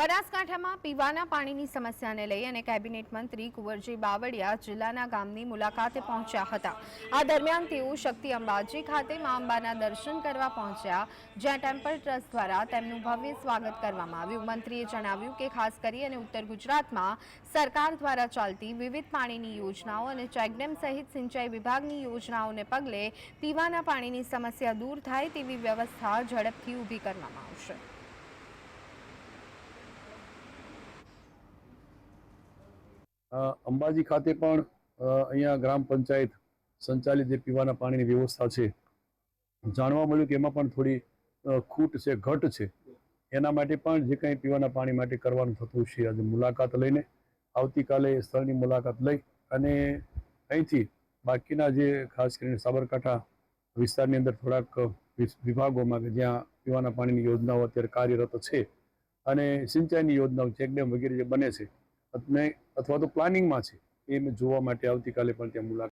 બનાસકાંઠામાં પીવાના પાણીની સમસ્યાને લઈ અને કેબિનેટ મંત્રી કુંવરજી બાવળિયા જિલ્લાના ગામની મુલાકાતે પહોંચ્યા હતા. આ દરમિયાન તેઓ શક્તિ અંબાજી ખાતે મા અંબાના દર્શન કરવા પહોંચ્યા. જ્યાં ટેમ્પલ ટ્રસ્ટ દ્વારા તેમનું ભવ્ય સ્વાગત કરવામાં આવ્યું. મંત્રીએ જણાવ્યું કે ખાસ કરી અને ઉત્તર ગુજરાતમાં સરકાર દ્વારા ચાલતી વિવિધ પાણીની યોજનાઓ અને ચેકડેમ સહિત સિંચાઈ વિભાગની યોજનાઓને પગલે પીવાના પાણીની સમસ્યા દૂર થાય તેવી વ્યવસ્થા ઝડપથી ઊભી કરવામાં આવશે. અંબાજી ખાતે પણ અહીંયા ગ્રામ પંચાયત સંચાલિત જે પીવાના પાણીની વ્યવસ્થા છે, જાણવા મળ્યું કે એમાં પણ થોડી ખૂટ છે, ઘટ છે. એના માટે પણ જે કંઈ પીવાના પાણી માટે કરવાનું થતું છે, આજે મુલાકાત લઈને, આવતીકાલે સ્થળની મુલાકાત લઈ અને અહીંથી બાકીના જે ખાસ કરીને સાબરકાંઠા વિસ્તારની અંદર થોડાક વિભાગોમાં કે જ્યાં પીવાના પાણીની યોજનાઓ અત્યારે કાર્યરત છે અને સિંચાઈની યોજનાઓ ચેકડેમ વગેરે જે બને છે અને અથવા તો પ્લાનિંગમાં છે. એ મેં જોવા માટે આવતીકાલે પણ ત્યાં મુલાકાત